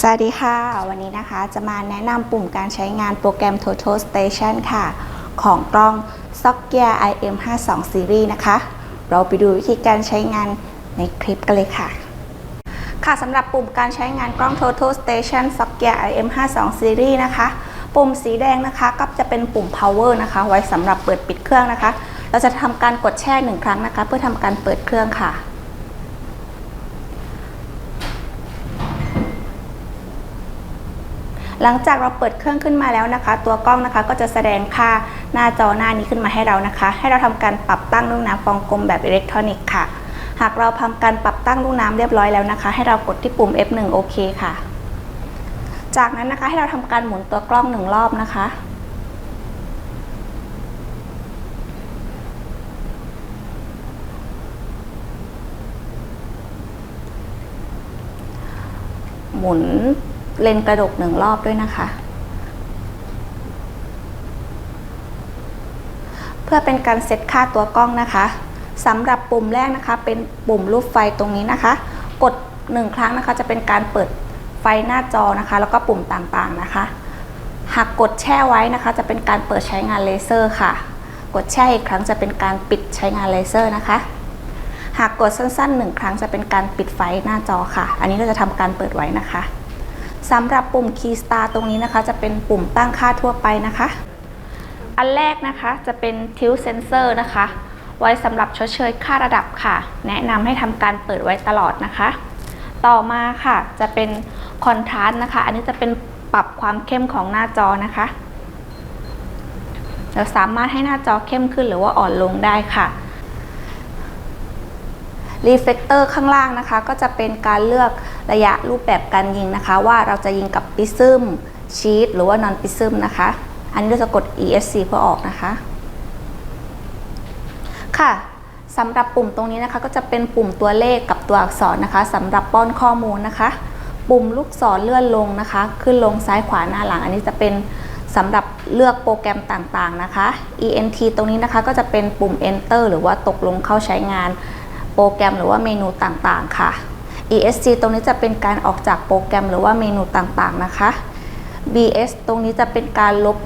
สวัสดีค่ะ วันนี้นะคะจะมาแนะนำปุ่มการใช้งานโปรแกรม Total Station ค่ะ ของกล้อง s o c k e a IM52 Series นะคะ เราไปดูวิธีการใช้งานในคลิปกันเลยค่ะ ค่ะสำหรับปุ่มการใช้งานกล้อง Total Station s o c k e a IM52 Series นะคะ ปุ่มสีแดงนะคะก็จะเป็นปุ่ม power นะคะ ไว้สำหรับเปิดปิดเครื่องนะคะ เราจะทำการกดแช่หนึ่งครั้งนะคะ เพื่อทำการเปิดเครื่องค่ะ หลังจากเราเปิดเครื่องขึ้นมาแล้วนะคะ ตัวกล้องนะคะก็จะแสดงค่าหน้าจอหน้านี้ขึ้นมาให้เรานะคะ ให้เราทำการปรับตั้งลูกน้ำฟองกลมแบบอิเล็กทรอนิกส์ค่ะ หากเราทำการปรับตั้งลูกน้ำเรียบร้อยแล้วนะคะ ให้เรากดที่ปุ่ม F1 โอเคค่ะ จากนั้นนะคะให้เราทำการหมุนตัวกล้องหนึ่งรอบนะคะหมุน เลนกระดกหนึ่งรอบด้วยนะคะ เพื่อเป็นการเซตค่าตัวกล้องนะคะสำหรับปุ่มแรกนะคะเป็นปุ่มรูปไฟตรงนี้นะคะ กดหนึ่งครั้งนะคะจะเป็นการเปิดไฟหน้าจอนะคะ แล้วก็ปุ่มต่างๆนะคะ หากกดแช่ไว้นะคะ จะเป็นการเปิดใช้งานเลเซอร์ค่ะ กดแช่อีกครั้งจะเป็นการปิดใช้งานเลเซอร์นะคะ หากกดสั้นๆหนึ่งครั้งจะเป็นการปิดไฟหน้าจอค่ะ อันนี้เราจะทำการเปิดไว้นะคะ สำหรับปุ่ม Key Star ตรงนี้นะคะ จะเป็นปุ่มตั้งค่าทั่วไปนะคะ อันแรกนะคะจะเป็น Tilt Sensor นะคะ ไว้สำหรับชดเชยค่าระดับค่ะ แนะนำให้ทำการเปิดไว้ตลอดนะคะ ต่อมาค่ะจะเป็น Contrast นะคะ อันนี้จะเป็นปรับความเข้มของหน้าจอนะคะเราสามารถให้หน้าจอเข้มขึ้นหรือว่าอ่อนลงได้ค่ะ รีเฟกเตอร์ข้างล่างนะคะ ก็จะเป็นการเลือกระยะรูปแบบการยิงนะคะ ว่าเราจะยิงกับปิซึมชีตหรือว่านอนปิซึมนะคะ อันนี้เราจะกด ESC เพื่อออกนะคะ ค่ะสำหรับปุ่มตรงนี้นะคะ ก็จะเป็นปุ่มตัวเลขกับตัวอักษรนะคะสำหรับป้อนข้อมูลนะคะ ปุ่มลูกศรเลื่อนลงนะคะ ขึ้นลงซ้ายขวาหน้าหลัง อันนี้จะเป็นสำหรับเลือกโปรแกรมต่างๆนะคะ ENT ตรงนี้นะคะก็จะเป็นปุ่ม Enter หรือว่าตกลงเข้าใช้งาน โปรแกรมหรือว่าเมนูต่างๆ ค่ะ ESC ตรงนี้จะเป็นการออกจากโปรแกรมหรือว่าเมนูต่างๆ นะคะ BS ตรงนี้จะเป็นการลบ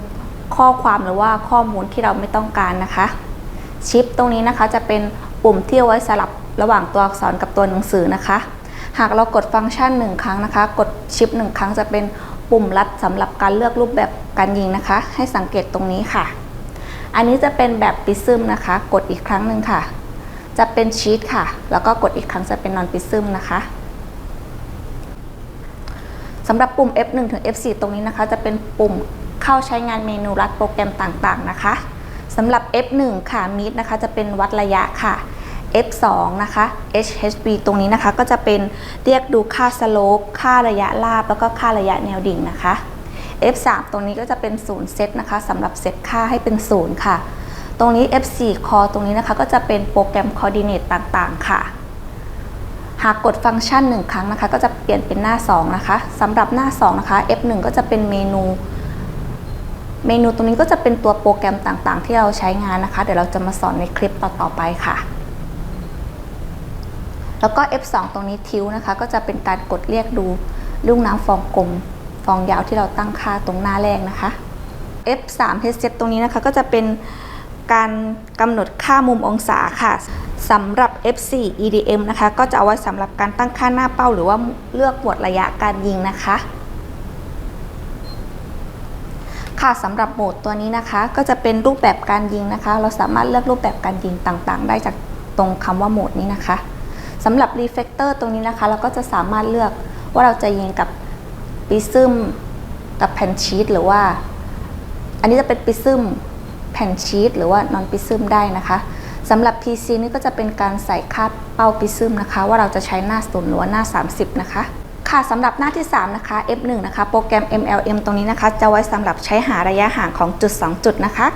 ข้อความหรือว่าข้อมูลที่เราไม่ต้องการนะคะ ชิปตรงนี้นะคะจะเป็นปุ่มที่เอาไว้สลับระหว่างตัวอักษรกับตัวหนังสือนะคะ หากเรากดฟังก์ชันหนึ่งครั้งนะคะ กดชิปหนึ่งครั้งจะเป็นปุ่มลัดสำหรับการเลือกรูปแบบการยิงนะคะ ให้สังเกตตรงนี้ค่ะ อันนี้จะเป็นแบบปิซึมนะคะ กดอีกครั้งหนึ่งค่ะ จะเป็นชีตค่ะ แล้วก็กดอีกครั้งจะเป็นนอนปิซึมนะคะสำหรับปุ่ม F1 ถึง F4 ตรงนี้นะคะ จะเป็นปุ่มเข้าใช้งานเมนูรัดโปรแกรมต่างๆนะคะสำหรับ F1 ค่ะ Meet นะคะ จะเป็นวัดระยะค่ะ F2 นะคะ HHB ตรงนี้นะคะ ก็จะเป็นเรียกดูค่าสโลปค่าระยะราบ แล้วก็ค่าระยะแนวดิ่งนะคะ F3 ตรงนี้ก็จะเป็น0เซตนะคะสำหรับเซตค่าให้เป็น0ค่ะ ตรงนี้ F4 Core ตรงนี้นะคะก็จะเป็นโปรแกรม Coordinate ต่างๆ ค่ะ หากกดฟังก์ชัน 1 ครั้งนะคะ ก็จะเปลี่ยนเป็นหน้า 2 นะคะสำหรับหน้า 2 นะคะ F1 ก็จะเป็นเมนู เมนูตรงนี้ก็จะเป็นตัวโปรแกรมต่างๆ ที่เราใช้งานนะคะ เดี๋ยวเราจะมาสอนในคลิปต่อๆไปค่ะ แล้วก็ F2 ตรงนี้ทิวนะคะ ก็จะเป็นการกดเรียกดูลูกน้ำฟองกลม ฟองยาวที่เราตั้งค่าตรงหน้าแรกนะคะ F3 headset ตรงนี้นะคะก็จะเป็น การกำหนดค่ามุมองศาค่ะสำหรับ F4 EDM นะคะ ก็จะเอาไว้สำหรับการตั้งค่าหน้าเป้า หรือว่าเลือกหมวดระยะการยิงนะคะ ค่ะสำหรับโหมดตัวนี้นะคะ ก็จะเป็นรูปแบบการยิงนะคะ เราสามารถเลือกรูปแบบการยิงต่างๆ ได้จากตรงคำว่าโหมดนี้นะคะสำหรับรีเฟกเตอร์ตรงนี้นะคะ เราก็จะสามารถเลือกว่าเราจะยิงกับปิซึมกับแผ่นชีตหรือว่า อันนี้จะเป็นปิซึม ผ่นชีตหรือว่านอนปิซึมได้นะคะสำหรับ PC นี่ก็จะเป็นการใส่ค่าเป้าปิซึมนะคะ ว่าเราจะใช้หน้าศูนย์หรือว่าหน้า 30 นะคะค่ะสำหรับหน้าที่ 3 นะคะ F1 นะคะ โปรแกรม MLM ตรงนี้นะคะ จะไว้สำหรับใช้หาระยะห่างของจุด 2 จุดนะคะ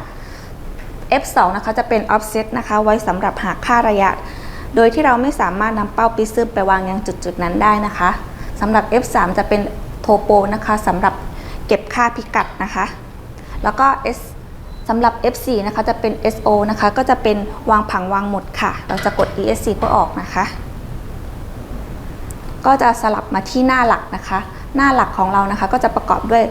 F2 นะคะจะเป็น offset นะคะ ไว้สำหรับหาค่าระยะ โดยที่เราไม่สามารถนำเป้าปิซึมไปวางยังจุดจุดนั้นได้นะคะสำหรับ F3 จะเป็นโทโปนะคะสำหรับเก็บค่าพิกัดนะคะ แล้วก็ S สำหรับ F4 นะคะจะเป็น SO นะคะ ก็จะเป็นวางผังวางหมดค่ะ เราจะกด ESC เพื่อออกนะคะ ก็จะสลับมาที่หน้าหลักนะคะ หน้าหลักของเรานะคะ ก็จะประกอบด้วย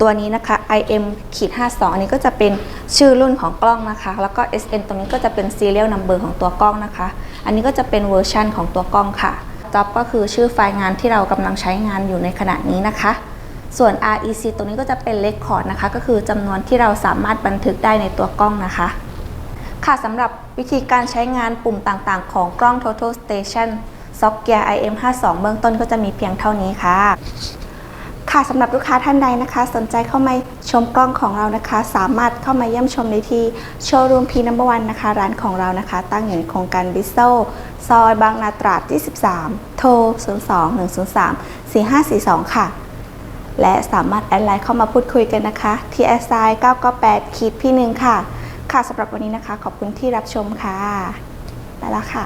ตัวนี้นะคะ IM ขีด52อันนี้ก็จะเป็นชื่อรุ่นของกล้องนะคะ แล้วก็ SN ตรงนี้ก็จะเป็น serial number ของตัวกล้องนะคะ อันนี้ก็จะเป็นเวอร์ชันของตัวกล้องค่ะ job ก็คือชื่อไฟล์งานที่เรากำลังใช้งานอยู่ในขณะนี้นะคะ ส่วน REC ตรงนี้ก็จะเป็น record นะคะ ก็คือจำนวนที่เราสามารถบันทึกได้ในตัวกล้องนะคะ ค่ะสำหรับวิธีการใช้งานปุ่มต่างๆ ของกล้อง Total Station s o c k e a IM52 เบื้องต้นก็จะมีเพียงเท่านี้ค่ะ ค่ะสำหรับลูกค้าท่านใดนะคะ สนใจเข้ามาชมกล้องของเรานะคะ สามารถเข้ามาเยี่ยมชมได้ที่โชว์รูมพีนัมเบอร์วันนะคะ ร้านของเรานะคะ ตั้งอยู่ในโครงการบิโซซอยบางนาตราด 23 โทร 02 103 4542 ค่ะ และสามารถแอดไลน์เข้ามาพูดคุยกันนะคะ ที่แอดไซน์998ขีดพี่หนึ่งค่ะ ค่ะสำหรับวันนี้นะคะ ขอบคุณที่รับชมค่ะ ไปแล้วค่ะ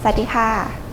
สวัสดีค่ะ